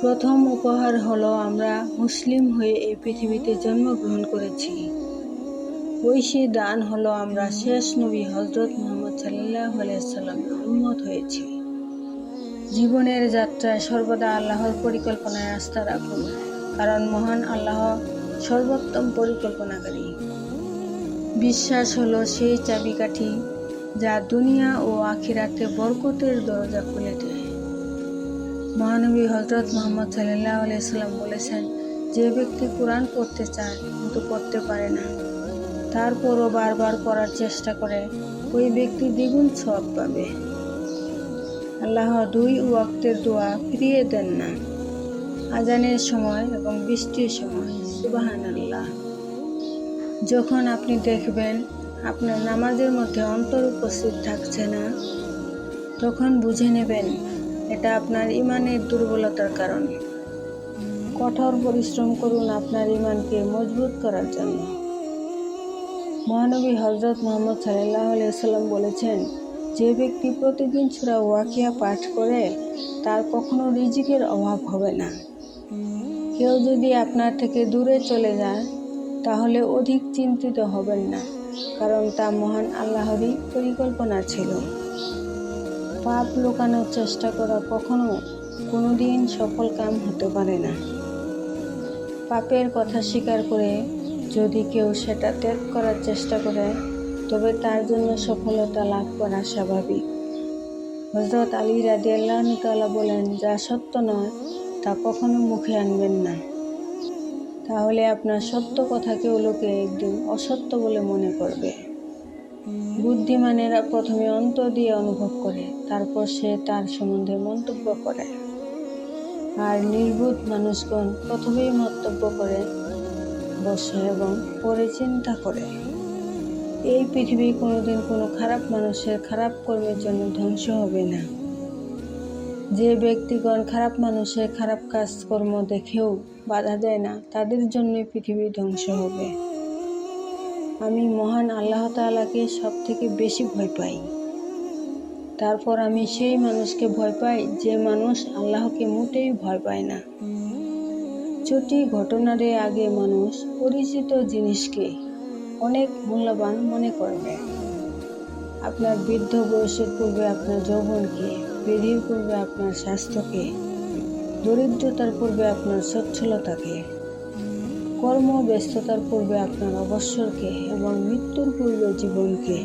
প্রথম উপহার হলো আমরা মুসলিম হয়ে এই পৃথিবীতে জন্মগ্রহণ করেছি। ঐশী দান হলো আমরা শেষ নবী হজরত মোহাম্মদ সাল্লাহ আলাইসাল্লামের উন্মত হয়েছি। জীবনের যাত্রায় সর্বদা আল্লাহর পরিকল্পনায় আস্থা রাখুন কারণ মহান আল্লাহ সর্বোত্তম পরিকল্পনাকারী। বিশ্বাস হলো সেই চাবিকাঠি যা দুনিয়া ও আখিরাতে বরকতের দরজা খুলে দেয়। মহানবী হজরত মোহাম্মদ সাল্লাহ আলাইসাল্লাম বলেছেন, যে ব্যক্তি কোরআন পড়তে চায়, কিন্তু পড়তে পারে না, তারপরও বারবার পড়ার চেষ্টা করে, ওই ব্যক্তি দ্বিগুণ সব পাবে। আল্লাহ দুই ওয়াক্তের দোয়া ফিরিয়ে দেন না। আজানের সময় এবং বৃষ্টির সময় সুবাহান আল্লাহ যখন আপনি দেখবেন আপনার নামাজের মধ্যে অন্তর উপস্থিত থাকছে না, তখন বুঝে নেবেন এটা আপনার ইমানের দুর্বলতার কারণ। কঠোর পরিশ্রম করুন আপনার ইমানকে মজবুত করার জন্য। মহানবী হজরত মোহাম্মদ সাল্লাহ সাল্লাম বলেছেন, যে ব্যক্তি প্রতিদিন সুরা ওয়াকিয়া পাঠ করে, তার কখনো রিজিকের অভাব হবে না। কেউ যদি আপনার থেকে দূরে চলে যায়, তাহলে অধিক চিন্তিত হবেন না, কারণ তা মহান আল্লাহরই পরিকল্পনা ছিল। পাপ লুকানোর চেষ্টা করা কখনো কোনো দিন সফল কাম হতে পারে না। পাপের কথা স্বীকার করে যদি কেউ সেটা ত্যাগ করার চেষ্টা করে, তবে তার জন্য সফলতা লাভ করা স্বাভাবিক। হজরত আলী রাজি বলেন, যা সত্য নয়, তা কখনো মুখে আনবেন না। তাহলে আপনার সত্য কথাকেও লোকে একদিন অসত্য বলে মনে করবে। বুদ্ধিমানেরা প্রথমে অন্তর দিয়ে অনুভব করে, তারপর সে তার সম্বন্ধে মন্তব্য করে। আর নির্বোধ মানুষগণ প্রথমেই মন্তব্য করে, বসে এবং পরে চিন্তা করে। এই পৃথিবী কোনোদিন কোনো খারাপ মানুষের খারাপ কর্মের জন্য ধ্বংস হবে না। যে ব্যক্তিগণ খারাপ মানুষের খারাপ কাজকর্ম দেখেও বাধা দেয় না, তাদের জন্যই পৃথিবী ধ্বংস হবে। আমি মহান আল্লাহ তালাকে সব থেকে বেশি ভয় পাই। তারপর আমি সেই মানুষকে ভয় পাই যে মানুষ আল্লাহকে মোটেই ভয় পায় না। চটি ঘটনারে আগে মানুষ পরিচিত জিনিসকে অনেক মূল্যবান মনে করবে। আপনার বৃদ্ধ বয়সের পূর্বে আপনার যৌবনকে, বৃদ্ধির পূর্বে আপনার স্বাস্থ্যকে, দরিদ্রতার পূর্বে আপনার সচ্ছলতাকে কর্মব্যস্ততার পূর্বে আপনার অবসরকে এবং মৃত্যুর পূর্বে জীবনকে।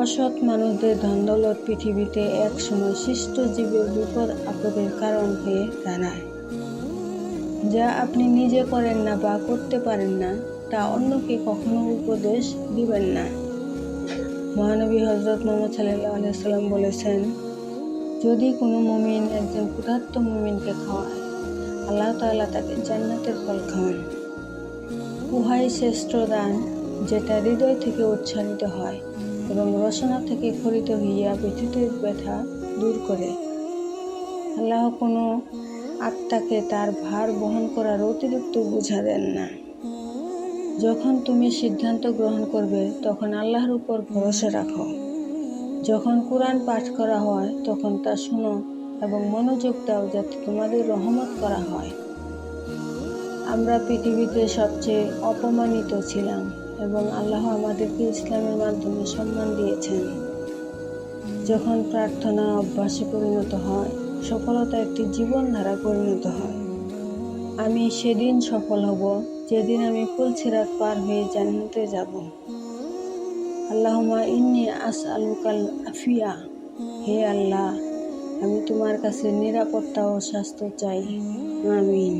অসৎ মানুষদের ধন্দলত পৃথিবীতে এক সময় সৃষ্ট জীবের বিপদ আপদের কারণ হয়ে দাঁড়ায়। যা আপনি নিজে করেন না বা করতে পারেন না, তা অন্যকে কখনো উপদেশ দিবেন না। মহানবী হজরত মোহাম্মদ সাল্লাহ আলাইসাল্লাম বলেছেন, যদি কোনো মমিন একজন ক্ষুধার্ত মমিনকে খাওয়ায় আল্লাহ তাল্লাহ তাকে জান্নাতের ফল খাওয়ান উহাই শ্রেষ্ঠ দান, যেটা হৃদয় থেকে উচ্চারিত হয় এবং রসনা থেকে খরিত হইয়া ব্যথিতের ব্যথা দূর করে। আল্লাহ কোনো আত্মাকে তার ভার বহন করার অতিরিক্ত বোঝা দেন না। যখন তুমি সিদ্ধান্ত গ্রহণ করবে, তখন আল্লাহর উপর ভরসা রাখো। যখন কোরআন পাঠ করা হয়, তখন তা শুনো। এবং মনোযোগ দাও যাতে তোমাদের রহমত করা হয়। আমরা পৃথিবীতে সবচেয়ে অপমানিত ছিলাম এবং আল্লাহ আমাদেরকে ইসলামের মাধ্যমে সম্মান দিয়েছেন। যখন প্রার্থনা অভ্যাসে পরিণত হয়, সফলতা একটি জীবনধারা পরিণত হয়। আমি সেদিন সফল হব, যেদিন আমি ফুলছিরাত পার হয়ে জান্নাতে যাব। আল্লাহমা ইন্নি আস আলুকাল আফিয়া, হে আল্লাহ আমি তোমার কাছে নিরাপত্তা ও স্বাস্থ্য চাই। আমিন।